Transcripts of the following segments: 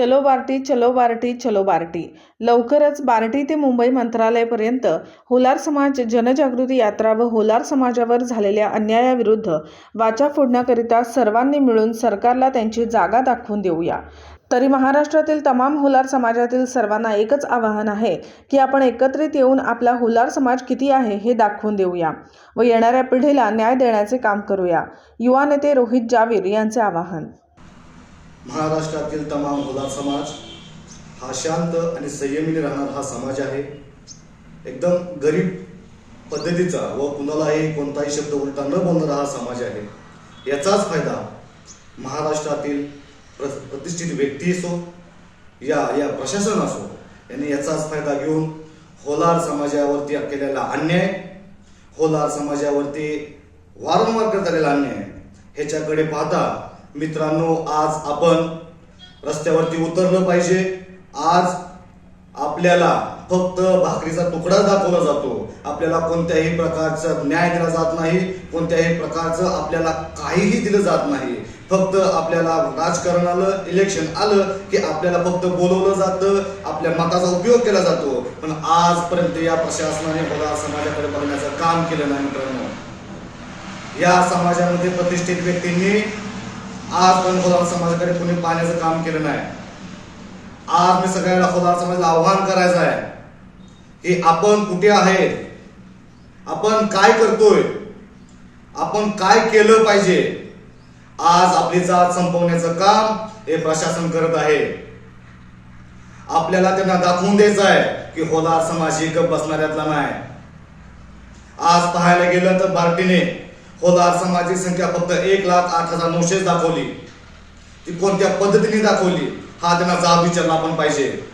चलो बार्टी चलो बार्टी चलो बार्टी. लवकरच बार्टी ते मुंबई मंत्रालयापर्यंत होलार समाज जनजागृती यात्रा व होलार समाजावर झालेल्या अन्यायाविरुद्ध वाचा फोडण्याकरिता सर्वांनी मिळून सरकारला त्यांची जागा दाखवून देऊया. तरी महाराष्ट्रातील तमाम होलार समाजातील सर्वांना एकच आवाहन आहे की आपण एकत्रित येऊन आपला होलार समाज किती आहे हे दाखवून देऊया व येणाऱ्या पिढीला न्याय देण्याचे काम करूया. युवा नेते रोहित जावीर यांचे आवाहन. महाराष्ट्रातील तमाम मुला समाज हा शांत आणि संयमीने राहणारा हा समाज आहे. एकदम गरीब पद्धतीचा व कुणालाही कोणताही शब्द उलटा न बोलणारा हा समाज आहे. याचाच फायदा महाराष्ट्रातील प्र प्रतिष्ठित व्यक्ती असो या या प्रशासन असो यांनी याचाच फायदा घेऊन होलार समाजावरती केलेला अन्याय होलार समाजावरती वारंवार करत आलेला अन्याय ह्याच्याकडे पाहता मित्रांनो आज आपण रस्त्यावरती उतरलं पाहिजे. आज आपल्याला फक्त भाकरीचा तुकडा दाखवला जातो. आपल्याला कोणत्याही प्रकारचा न्याय दिला जात नाही कोणत्याही प्रकारचं आपल्याला काहीही दिलं जात नाही. फक्त आपल्याला राजकारण आलं इलेक्शन आलं की आपल्याला फक्त बोलवलं जातं आपल्या मताचा उपयोग केला जातो. पण आजपर्यंत या प्रशासनाने बघा समाजाकडे बघण्याचं काम केलं नाही मित्रांनो. या समाजामध्ये प्रतिष्ठित व्यक्तींनी आज पण खोदार समाजाकडे कोणी पाहण्याचं काम केलं नाही. आज मी सगळ्याला खोदार समाजाला आव्हान करायचं आहे की आपण कुठे आहे? आपण काय करतोय? आपण काय केलं पाहिजे? आज आपली जात संपवण्याचं काम हे प्रशासन करत आहे. आपल्याला त्यांना दाखवून द्यायचं आहे की होदार समाज ही गप बसणाऱ्यातला नाही. आज पाहायला गेलं तर बार्टीने होदार समाजाची संख्या फक्त एक लाख आठ हजार नऊशेच दाखवली. ती कोणत्या पद्धतीने दाखवली? हा त्यांना जाब विचारला आपण पाहिजे.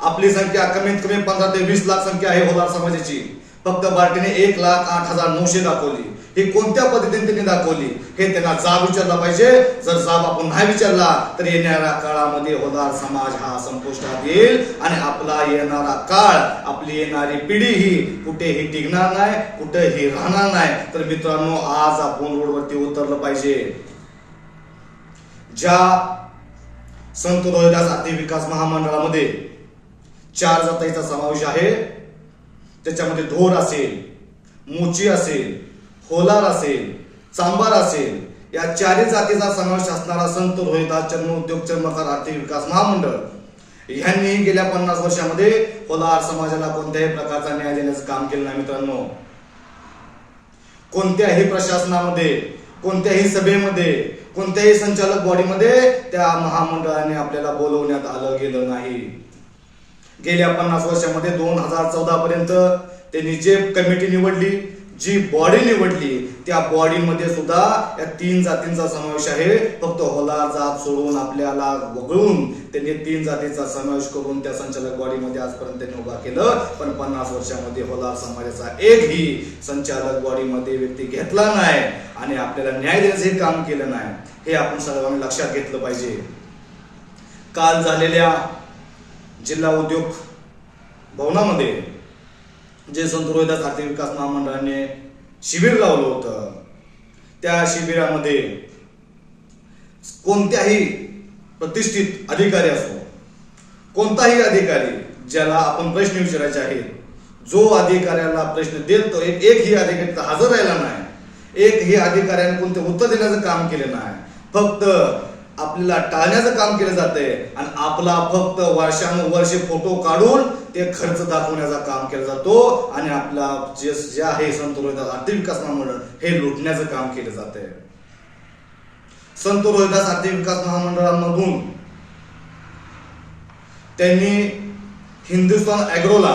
आपली संख्या कमीत कमी पंधरा ते वीस लाख संख्या आहे होदार समाजाची फक्त बार्टीने एक लाख आठ हजार नऊशे दाखवली. ही कोणत्या पद्धतीने त्यांनी दाखवली? हे त्यांना जाब विचारला पाहिजे. जर जाब आपण नाही विचारला तर येणाऱ्या काळामध्ये होणार समाज हा संपुष्टात येईल आणि आपला येणारा काळ आपली येणारी पिढी ही कुठेही टिकणार नाही कुठेही राहणार नाही. तर मित्रांनो आज आपण रोडवरती उतरलं पाहिजे. ज्या संत रोहिदास आर्थिक विकास महामंडळामध्ये चार जातीचा समावेश आहे त्याच्यामध्ये धोर असेल मोची असेल होलार असेल चांबार असेल या चारही जातीचा समावेश असणारा संत रोहिदास चर्म उद्योग चर्मकार आर्थिक विकास महामंडळ यांनी गेल्या पन्नास वर्षामध्ये होलार समाजाला कोणत्याही प्रकारचा न्याय देण्याचं काम केलं नाही मित्रांनो. कोणत्याही प्रशासनामध्ये कोणत्याही सभेमध्ये कोणत्याही संचालक बॉडीमध्ये त्या महामंडळाने आपल्याला बोलवण्यात आलं गेलं नाही. गेल्या पन्नास वर्षामध्ये दोन हजार चौदा पर्यंत त्यांनी जे कमिटी निवडली जी बॉडी निवडली त्या बॉडीमध्ये सुद्धा या तीन जातींचा समावेश आहे. फक्त होला जात सोडून आपल्याला वगळून त्यांनी तीन जातीचा समावेश करून त्या संचालक बॉडीमध्ये आजपर्यंत त्यांनी उभा केलं. पण पन्नास वर्षामध्ये होलार समाजाचा एकही संचालक बॉडीमध्ये व्यक्ती घेतला नाही आणि आपल्याला न्याय देण्याचे काम केलं नाही. हे आपण सर्वांनी लक्षात घेतलं पाहिजे. काल झालेल्या जिल्हा उद्योग भवनामध्ये जे संत रोहिदास आर्थिक विकास महामंडळाने शिबिर लावलं होतं. त्या शिबिरामध्ये कोणत्याही प्रतिष्ठित अधिकारी असो कोणताही अधिकारी ज्याला आपण प्रश्न विचारायचे आहेत जो अधिकाऱ्याला प्रश्न देतो एक एकही अधिकारी तर हजर राहिला नाही. एकही अधिकाऱ्याने कोणते उत्तर देण्याचं काम केलं नाही. फक्त आपल्याला टाळण्याचं काम केलं जातंय आणि आपला फक्त वर्षानुवर्षे फोटो काढून ते खर्च दाखवण्याचा काम केला जातो आणि आपला जे जे आहे संत आर्थिक विकास महामंडळ हे लुटण्याचं काम केलं जातंय. संत रोहिदास आर्थिक विकास महामंडळामधून त्यांनी हिंदुस्थान अॅग्रोला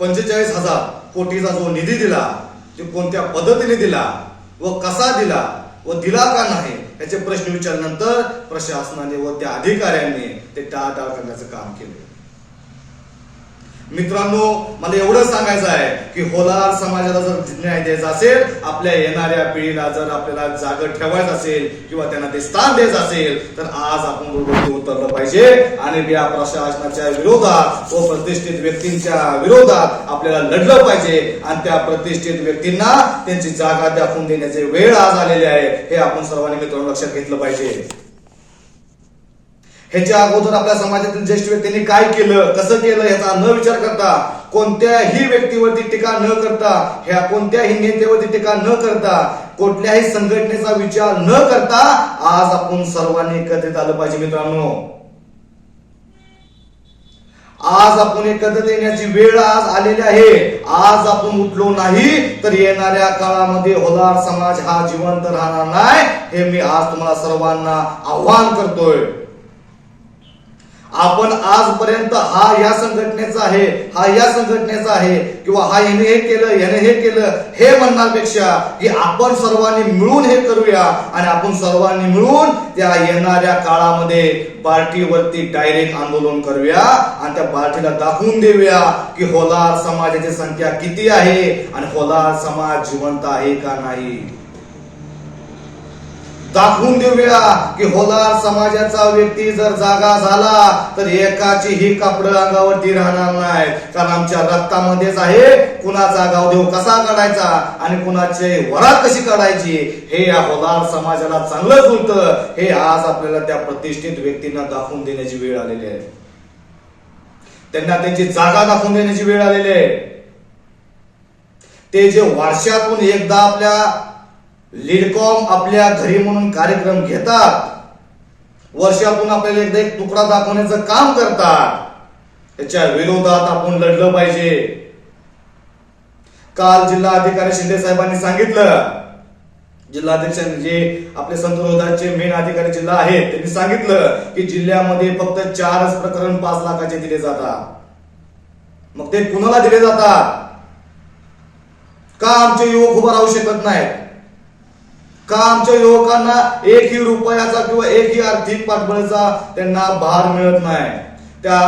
पंचेचाळीस हजार कोटीचा जो निधी दिला तो कोणत्या पद्धतीने दिला व कसा दिला व दिला का नाही याचे प्रश्न विचारल्यानंतर प्रशासनाने व त्या अधिकाऱ्यांनी ते टाळाटाळ करण्याचं काम केलं. मित्रांनो मला एवढं सांगायचं आहे की होलार समाजाला जर न्याय द्यायचा असेल आपल्या येणाऱ्या पिढीला जर आपल्याला जाग ठेवायचं असेल किंवा त्यांना ते स्थान द्यायचं असेल तर आज आपण रोडवरती उतरलं पाहिजे. आणि या प्रशासनाच्या विरोधात व प्रतिष्ठित व्यक्तींच्या विरोधात आपल्याला लढलं पाहिजे. आणि त्या प्रतिष्ठित व्यक्तींना त्यांची जागा दाखवून देण्याची वेळ आज आलेली आहे. हे आपण सर्वांनी मित्रांनो लक्षात घेतलं पाहिजे. ह्याच्या अगोदर आपल्या समाजातील ज्येष्ठ व्यक्तींनी काय केलं कसं केलं याचा न विचार करता कोणत्याही व्यक्तीवरती टीका न करता ह्या कोणत्याही नेत्यावरती टीका न करता कुठल्याही संघटनेचा विचार न करता आज आपण सर्वांनी एकत्रित आलं पाहिजे मित्रांनो. आज आपण एकत्रित येण्याची वेळ आज आलेली आहे. आज आपण उठलो नाही तर येणाऱ्या काळामध्ये होलार समाज हा जिवंत राहणार नाही हे मी आज तुम्हाला सर्वांना आव्हान करतोय. आपण आजपर्यंत हा या संघटनेचा आहे हा या संघटनेचा आहे किंवा हा याने हे केलं याने हे केलं हे म्हणण्यापेक्षा की आपण सर्वांनी मिळून हे करूया आणि आपण सर्वांनी मिळून त्या येणाऱ्या काळामध्ये पार्टीवरती डायरेक्ट आंदोलन करूया आणि त्या पार्टीला दाखवून देऊया की होलार समाजाची संख्या किती आहे आणि होलार समाज जिवंत आहे का नाही. दाखवून देऊया की होलार समाजाचा व्यक्ती जर जागा झाला तर एकाची ही कापड अंगावरती राहणार नाही कारण आमच्या रक्तामध्येच आहे कुणाचा गावदेव कसा काढायचा आणि कुणाचे वरात कशी काढायची? हे या होलार समाजाला चांगलं जुळतं हे आज आपल्याला त्या प्रतिष्ठित व्यक्तींना दाखवून देण्याची वेळ आलेली आहे. त्यांना त्यांची जागा दाखवून देण्याची वेळ आलेली आहे. ते जे वर्षातून एकदा आपल्या लिडकॉम आपल्या घरी म्हणून कार्यक्रम घेतात. वर्षातून आपल्याला एकदा एक तुकडा दाखवण्याचं काम करतात. त्याच्या विरोधात आपण लढलं पाहिजे. काल जिल्हा अधिकारी शिंदे साहेबांनी सांगितलं. जिल्हाध्यक्ष जे म्हणजे आपले संतरोधाचे मेन अधिकारी जिल्हा आहेत. त्यांनी सांगितलं की जिल्ह्यामध्ये फक्त चारच प्रकरण पाच लाखाचे दिले जातात. मग ते कुणाला दिले जातात? का आमचे युवक उभा राहू शकत नाहीत? का आमच्या युवकांना एकही रुपयाचा किंवा एकही आर्थिक पाठबळाचा त्यांना भार मिळत नाही? त्या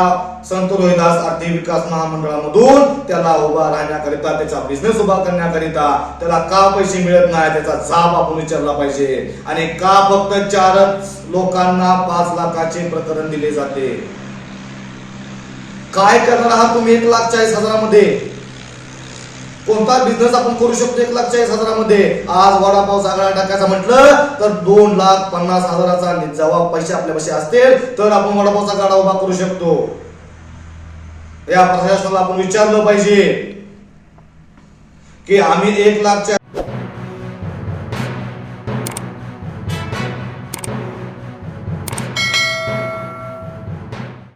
संत रोहिदास आर्थिक विकास महामंडळामधून त्याला उभा राहण्याकरिता त्याचा बिझनेस उभा करण्याकरिता त्याला का पैसे मिळत नाही? त्याचा जाब आपण विचारला पाहिजे. आणि का फक्त चारच लोकांना पाच लाखाचे प्रकरण दिले जाते? काय करणार आहात तुम्ही एक लाख चाळीस हजारामध्ये? कोणता बिझनेस आपण करू शकतो एक लाख चाळीस हजारामध्ये? आज वडापाव सगळा टाकायचा म्हटलं तर दोन लाख पन्नास हजाराचा आणि पैसे आपल्यापाशी असतील तर आपण वडापावचा गाडा उभा करू शकतो. या प्रशासनाला आपण विचारलं पाहिजे की आम्ही एक लाखच्या